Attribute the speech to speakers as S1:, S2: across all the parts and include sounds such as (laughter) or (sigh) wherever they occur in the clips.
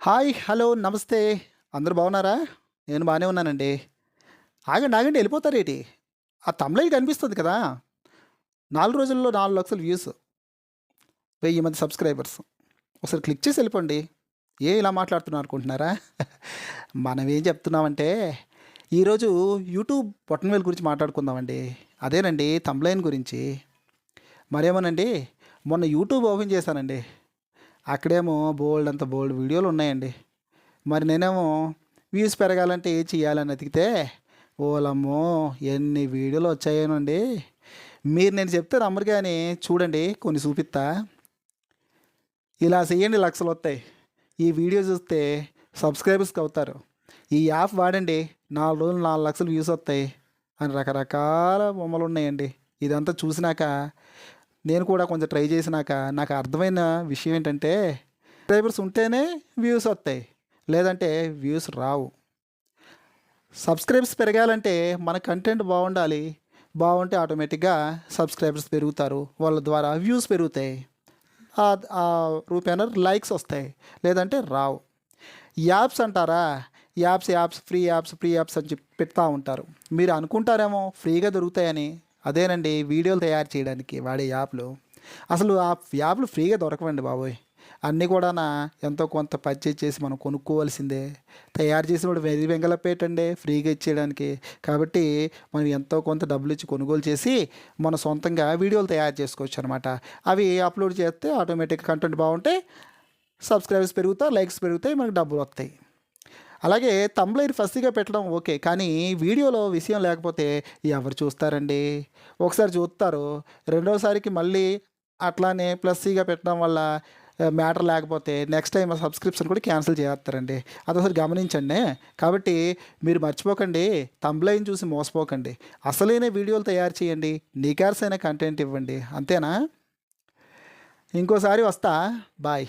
S1: Hi hello నమస్తే. అందరూ బాగున్నారా? నేను బాగానే ఉన్నానండి. ఆగండి ఆగండి వెళ్ళిపోతారేటి ఆ తమిళకి కనిపిస్తుంది కదా. నాలుగు రోజుల్లో నాలుగు లక్షల వ్యూస్. వెయ్యి మంది సబ్స్క్రైబర్స్. ఒకసారి క్లిక్ చేసి వెళ్ళిపోండి. ఏ ఇలా మాట్లాడుతున్నారు అనుకుంటున్నారా? (laughs) మనం ఏం చెప్తున్నామంటే ఈరోజు యూట్యూబ్ బొట్టనవేలు గురించి మాట్లాడుకుందామండి. అదేనండి తమిళైన్ గురించి. మరేమోనండి మొన్న యూట్యూబ్ ఓపెన్ చేశానండి. అక్కడేమో బోల్డ్ అంత బోల్డ్ వీడియోలు ఉన్నాయండి. మరి నేనేమో వ్యూస్ పెరగాలంటే ఏం చేయాలని వెతికితే ఓలమ్మో ఎన్ని వీడియోలు వచ్చాయోనండి. మీరు నేను చెప్తే నమ్మరు కానీ చూడండి కొన్ని చూపిస్తా ఇలా చేయండి లక్షలు వస్తాయి ఈ వీడియో చూస్తే సబ్స్క్రైబర్స్కి అవుతారు. ఈ యాప్ వాడండి నాలుగు రోజులు నాలుగు లక్షలు వ్యూస్ వస్తాయి అని రకరకాల బొమ్మలు ఉన్నాయండి. ఇదంతా చూసినాక నేను కూడా కొంచెం ట్రై చేసినాక నాకు అర్థమైన విషయం ఏంటంటే సబ్స్క్రైబర్స్ ఉంటేనే వ్యూస్ వస్తాయి లేదంటే వ్యూస్ రావు. సబ్స్క్రైబర్స్ పెరగాలంటే మన కంటెంట్ బాగుండాలి బాగుంటే ఆటోమేటిక్గా సబ్స్క్రైబర్స్ పెరుగుతారు వాళ్ళ ద్వారా వ్యూస్ పెరుగుతాయి. ఆ- ఆ లైక్స్ వస్తాయి లేదంటే రావు. యాప్స్ అంటారా? Apps apps free apps free apps అని చెప్పి పెడతా ఉంటారు. మీరు అనుకుంటారేమో ఫ్రీగా దొరుకుతాయని. అదేనండి వీడియోలు తయారు చేయడానికి వాడే యాప్లు. అసలు ఆ యాప్లు ఫ్రీగా దొరకవండి బాబోయ్. అన్నీ కూడా నా ఎంతో కొంత పర్చేజ్ చేసి మనం కొనుక్కోవాల్సిందే. తయారు చేసినప్పుడు వెయ్యి వెంగళపేట అండి ఫ్రీగా ఇచ్చేయడానికి. కాబట్టి మనం ఎంతో కొంత డబ్బులు ఇచ్చి కొనుగోలు చేసి మన సొంతంగా వీడియోలు తయారు చేసుకోవచ్చు అనమాట అవి అప్లోడ్ చేస్తే ఆటోమేటిక్ కంటెంట్ బాగుంటే సబ్స్క్రైబర్స్ పెరుగుతాయి లైక్స్ పెరుగుతాయి మనకు డబ్బులు వస్తాయి. అలాగే తంబ్లైర్ ఫస్ట్గా పెట్టడం ఓకే కానీ వీడియోలో విషయం లేకపోతే ఎవరు చూస్తారండి? ఒకసారి చూస్తారు. రెండోసారికి మళ్ళీ అట్లానే ప్లస్సీగా పెట్టడం వల్ల మ్యాటర్ లేకపోతే నెక్స్ట్ టైం ఆ సబ్స్క్రిప్షన్ కూడా క్యాన్సిల్ చేస్తారండి. అదొకసారి గమనించండి. కాబట్టి మీరు మర్చిపోకండి తంబ్లైన్ చూసి మోసపోకండి. అసలైన వీడియోలు తయారు చేయండి నికార్సైన కంటెంట్ ఇవ్వండి. అంతేనా? ఇంకోసారి వస్తా. బాయ్.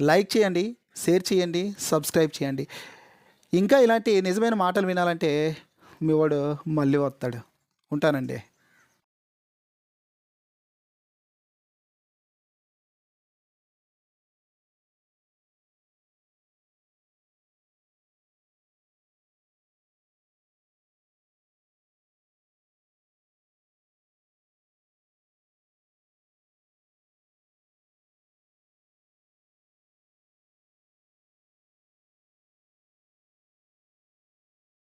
S1: లైక్ చేయండి. షేర్ చేయండి సబ్స్క్రైబ్ చేయండి. ఇంకా ఇలాంటి నిజమైన మాటలు వినాలంటే మీ వాడు మళ్ళీ వస్తాడు. ఉంటానండి.